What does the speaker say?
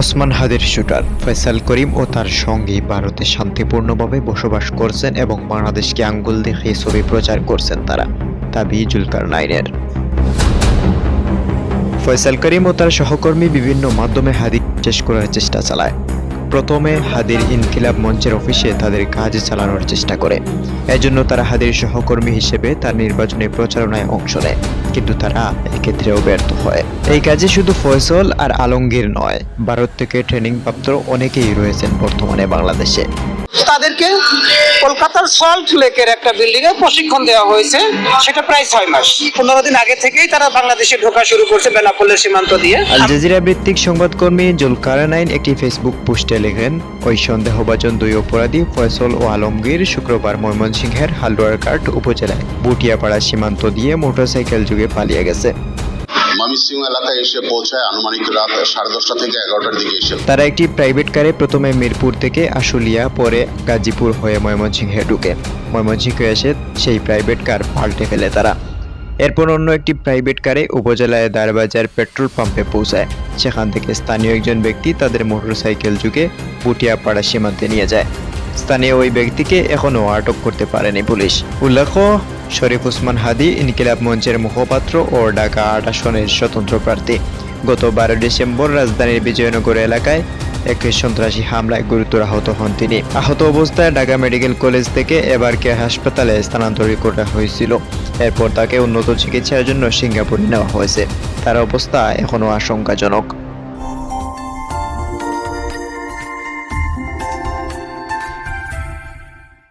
ওসমান হাদির শুটার ফয়সাল করিম ও তার সঙ্গে ভারতে শান্তিপূর্ণভাবে বসবাস করছেন এবং বাংলাদেশকে আঙ্গুল দেখিয়ে ছবি প্রচার করছেন তারা। দাবি জুলকার নাইনের। ফয়সাল করিম ও তার সহকর্মী বিভিন্ন মাধ্যমে হাদি শেষ করার চেষ্টা চালায়। প্রথমে হাদির ইনকিলাব মঞ্চের অফিসে তাদের কাজ চালানোর চেষ্টা করে। এজন্য তারা হাদির সহকর্মী হিসেবে তার নির্বাচনী প্রচারণায় অংশ নেয়। কিন্তু তারা এক্ষেত্রেও ব্যর্থ হয়। এই কাজে শুধু ফয়সল আর আলমগীর নয়, ভারত থেকে ট্রেনিং প্রাপ্ত অনেকেই রয়েছেন বর্তমানে বাংলাদেশে। তাদেরকে কলকাতার সল্ট লেকের একটা বিল্ডিং এ প্রশিক্ষণ দেওয়া হয়েছে। সেটা প্রায় ছয় মাস। পনেরো দিন আগে থেকেই তারা বাংলাদেশে ঢোকা শুরু করছে বেনাপোলের সীমান্ত দিয়ে। আল জাজিরা ভিত্তিক সংবাদকর্মী জুলকারনাইন একটি ফেসবুক পোস্টে লেখেন, ওই সন্দেহভাজন দুই অপরাধী ফয়সল ও আলমগীর শুক্রবার ময়মনসিংহের হালুয়ারঘাট উপজেলায় বুটিয়াপাড়া সীমান্ত দিয়ে মোটরসাইকেল যুগে পালিয়ে গেছে। ময়মনসিংহ এলাকায় এসে পৌঁছায় আনুমানিক রাত সাড়ে দশটা থেকে এগারোটার দিকে এসে তারা একটি প্রাইভেট কারে প্রথমে মিরপুর থেকে আশুলিয়া, পরে গাজীপুর হয়ে ময়মনসিংহে ঢুকে। ময়মনসিংহে এসে সেই প্রাইভেট কার পাল্টে ফেলে তারা। এরপর অন্য একটি প্রাইভেট কারে উপজেলায় দারবাজার পেট্রোল পাম্পে পৌঁছায়। সেখান থেকে স্থানীয় একজন ব্যক্তি তাদের মোটরসাইকেল যুগে পুটিয়াপাড়া সীমান্তে নিয়ে যায়। স্থানীয় ওই ব্যক্তিকে এখনও আটক করতে পারেনি পুলিশ। উল্লেখ্য শরীফ উসমান হাদি, ইনকিলাব মঞ্চের মুখপাত্র ও ঢাকা আট আসনের স্বতন্ত্র প্রার্থী। গত বারো ডিসেম্বর রাজধানীর বিজয়নগর এলাকায় একটি সন্ত্রাসী হামলায় গুরুতর আহত হন তিনি। আহত অবস্থায় ঢাকা মেডিকেল কলেজ থেকে এবার হাসপাতালে স্থানান্তরিত করা হয়েছিল। এরপর তাকে উন্নত চিকিৎসার জন্য সিঙ্গাপুরে নেওয়া হয়েছে। তার অবস্থা এখনও আশঙ্কাজনক।